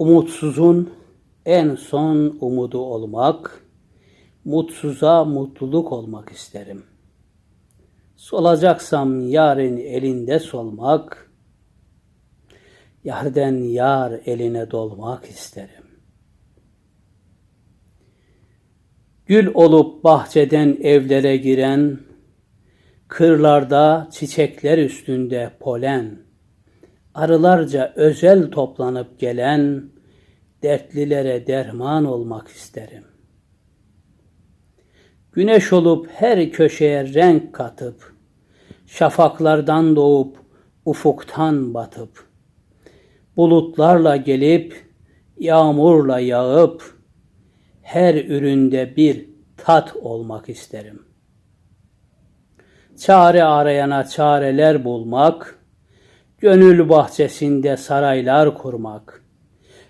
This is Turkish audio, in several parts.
Umutsuzun en son umudu olmak, mutsuza mutluluk olmak isterim. Solacaksam yarın elinde solmak, yarden yar eline dolmak isterim. Gül olup bahçeden evlere giren, kırlarda çiçekler üstünde polen, arılarca özel toplanıp gelen, dertlilere derman olmak isterim. Güneş olup her köşeye renk katıp, şafaklardan doğup ufuktan batıp, bulutlarla gelip yağmurla yağıp, her üründe bir tat olmak isterim. Çare arayana çareler bulmak, gönül bahçesinde saraylar kurmak,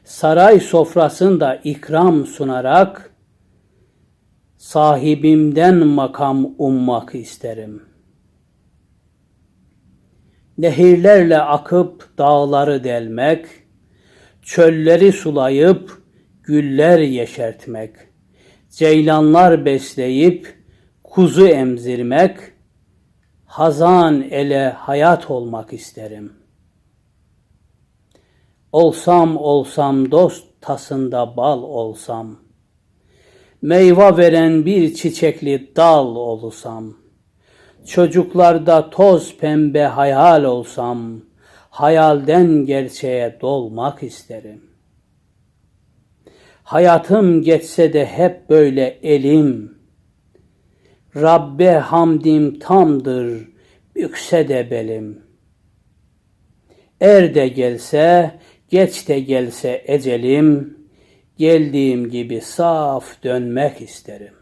saray sofrasında ikram sunarak, sahibimden makam ummak isterim. Nehirlerle akıp dağları delmek, çölleri sulayıp güller yeşertmek, ceylanlar besleyip kuzu emzirmek, hazan ele hayat olmak isterim. Olsam olsam dost tasında bal olsam, meyve veren bir çiçekli dal olusam, çocuklarda toz pembe hayal olsam, hayalden gerçeğe dolmak isterim. Hayatım geçse de hep böyle elim, Rabbe hamdim tamdır, bükse de belim. Er de gelse, geç de gelse ecelim, geldiğim gibi saf dönmek isterim.